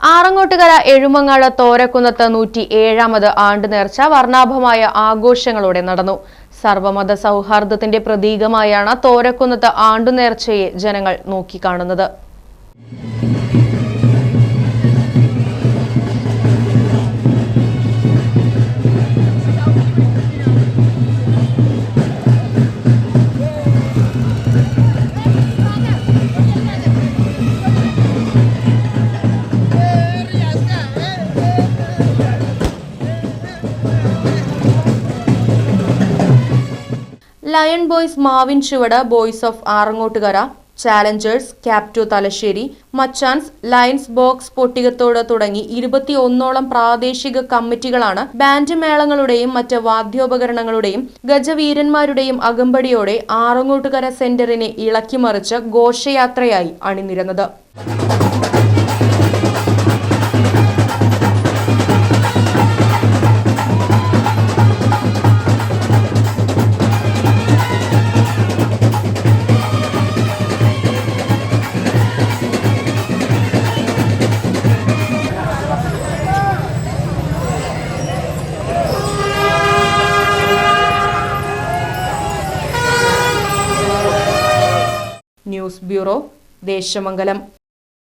ആറങ്ങോട്ടുകര എഴുമങ്ങാട് തോരക്കുന്നത്ത് നൂറ്റി ഏഴാമത് ആണ്ട് നേർച്ച വർണാഭമായ ആഘോഷങ്ങളോടെ നടന്നു. സർവമത സൗഹാർദ്ദത്തിന്റെ പ്രതീകമായാണ് തോരക്കുന്നത്ത് ആണ്ടു നേർച്ചയെ ജനങ്ങൾ നോക്കിക്കാണുന്നത്. ലയൺ ബോയ്സ് മാവിൻ ചുവട് ബോയ്സ് ഓഫ് ആറങ്ങോട്ടുകര ചാലഞ്ചേഴ്സ് ക്യാപ്റ്റു തലശ്ശേരി മച്ചാൻസ് ലയൺസ് ബോക്സ് പൊട്ടികത്തോട് തുടങ്ങി ഇരുപത്തിയൊന്നോളം പ്രാദേശിക കമ്മിറ്റികളാണ് ബാൻഡ് മേളങ്ങളുടെയും മറ്റ് വാദ്യോപകരണങ്ങളുടെയും ഗജവീരന്മാരുടെയും അകമ്പടിയോടെ ആറങ്ങോട്ടുകര സെന്ററിനെ ഇളക്കിമറിച്ച് ഘോഷയാത്രയായി അണിനിരന്നത്. News bureau Desamangalam